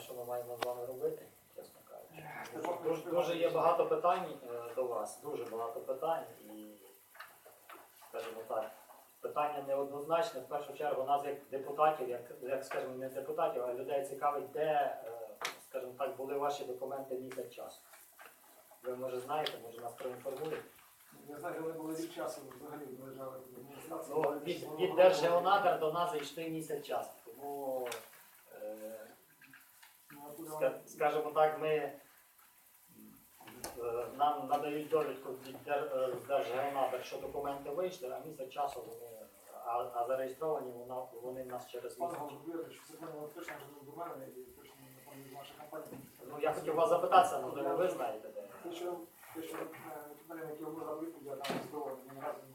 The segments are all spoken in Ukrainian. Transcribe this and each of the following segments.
що ми маємо з вами робити, чесно кажучи. Дуже, дуже, є багато питань е, до вас, дуже багато питань і, скажімо так, питання неоднозначне. В першу чергу нас як депутатів, як, як скажімо, не депутатів, а людей цікавить, де, е, скажімо так, були ваші документи місяць часу. Ви може знаєте, може нас проінформуєте? Я знаю, коли були рік часу взагалі лежали в адміністрації. Ну, від, від Держгеонадр до нас зайшли місяць часу. Тому, е, Ну, а туди ска- скажімо так, ми е, нам надають довідку від е, Держгеонадр, що документи вийшли, а місяць часу вони, а, а зареєстровані вона, вони в нас через місяць. Ну, я хотів вас запитатися, можливо, ви знаєте. Те, що е, мене відповідь, я там ні разу не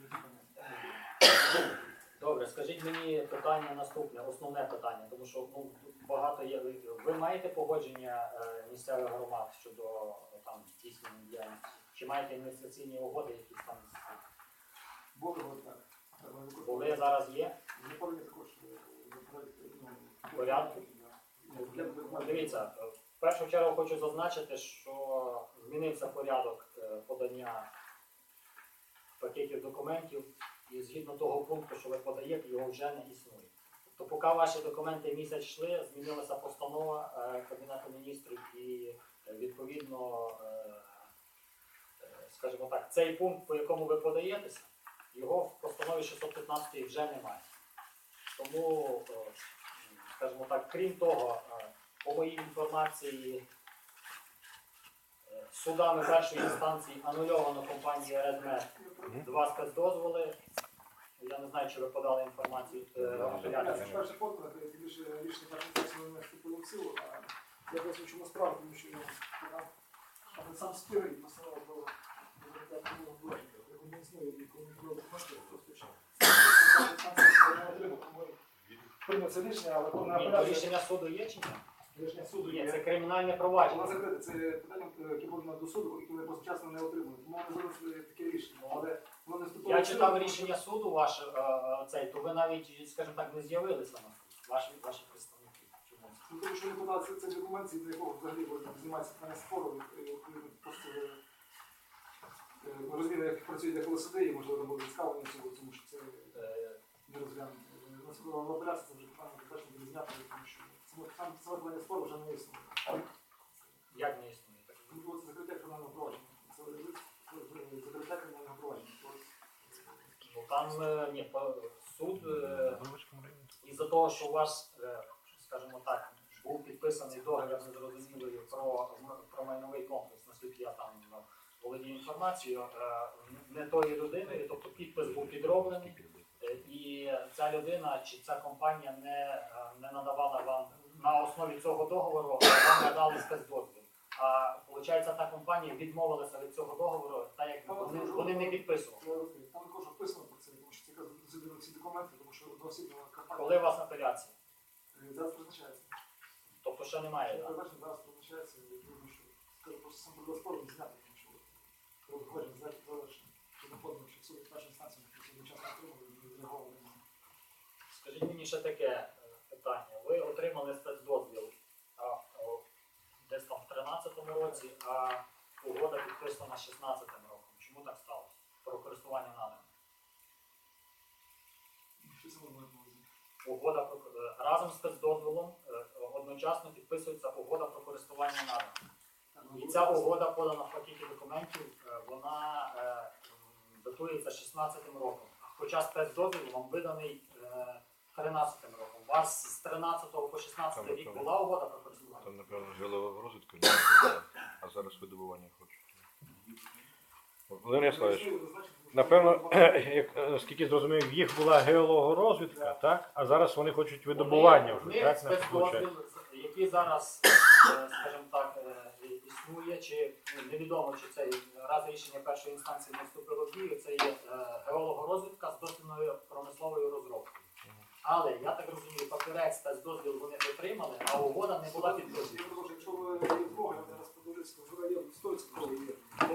не пам'ятаю. Добре, скажіть мені питання наступне, основне питання, тому що ну, багато є. Ви, маєте погодження е, місцевих громад щодо е, там здійснення діяльності? Чи маєте інвестиційні угоди, якісь там? Були от так. Використовують. зараз є? Не також Порядку? Дивіться, е, в першу чергу хочу зазначити, що змінився порядок е, подання пакетів документів, і згідно того пункту, що ви подаєте, його вже не існує. Тобто, поки ваші документи місяць йшли, змінилася постанова е, Кабінету міністрів і е, відповідно, е, скажімо так, цей пункт, по якому ви подаєтеся, його в постанові 615 вже немає. Тому, скажімо так, крім того, по моїй інформації, судами першої інстанції анульовано компанії Redmed два спецдозволи. Я не знаю, чи ви подали інформацію. е, Да, апеляцію. Це більше рішення першої інстанції не вступило в силу, а я поясню, чому справа, тому що ну, там сам спір і постанова про. Його не існує і коли не було документів, просто ще. Перша інстанція не отримала, тому прийняв це рішення, але Ні, то рішення суду є чи ні? Рішення суду Ні, є. це кримінальне провадження. закрите, це питання, е, яке до суду, яке вони просто не отримали. Тому вони зробили таке рішення, але воно не вступило Я в силу, читав тому рішення суду ваше, е, цей, то ви навіть, скажімо так, не з'явилися на суд, ваші, ваші представники. Чому? Ну, тому що подали цей, цей документ, згідно якого взагалі буде зніматися питання спору, і, і, відповідно, просто е, е, розуміємо, як працюють деколи суди, і можливо не буде цікавлення цього, тому що це Е, не розглянуто. На суду в це вже питання точно буде знято, тому що саме сам саме вже не існує. Як не існує? Було це закриття кримінального провадження. Це закриття кримінального провадження. Ну там е, ні, по- суд е, із-за того, що у вас, е, скажімо так, був підписаний договір незрозумілою про, про майновий комплекс, наскільки я там е, володію інформацією, е, не тої людини, тобто підпис був підроблений, е, і ця людина чи ця компанія не, е, не надавала вам на основі цього договору, вам надали спецдозвіл. А виходить, та компанія відмовилася від цього договору, так як вони, вони не підписували. Я розумію. Там також описано про це, тому що це досліджено всі документи, тому що одноосібна компанія Коли у вас апеляція? е, зараз призначається. Тобто ще немає. Я так? зараз призначається, і думаю, що скажу, просто сам буде спору не зняти, тому що коли виходимо з захід завершення, що доходимо, що суд першої інстанції, що суд часно отримали і відреагували. Скажіть мені ще таке. Ви отримали спецдозвіл а, о, десь там в 13-му році, а угода підписана 16-м роком. Чому так сталося? Про користування надрами. Що це можна на увазі? Угода про е, разом з спецдозволом е, одночасно підписується угода про користування надрами. І ну, ця угода подана в пакеті документів, е, вона датується 16-м роком. Хоча спецдозвіл вам виданий е, 13-м роком. Вас 13 по 16 Там, рік там. була угода про користування? Там, напевно, жила розвідка, не знаю, а зараз видобування хочуть. Однозначно, тому що напевно, як наскільки зрозумів, їх була геологорозвідка, так? А зараз вони хочуть видобування вже, в так? спецдозвіл, який зараз, е, скажімо так, е, існує, чи ну, невідомо, чи це раз рішення першої інстанції не вступило в дію, це є е, геологорозвідка з дослідною промисловою розробкою. Але я так розумію, Турецька з дозвіл вони отримали, а угода не була підписана. Якщо ви зараз подивитися, в район Стоцького є.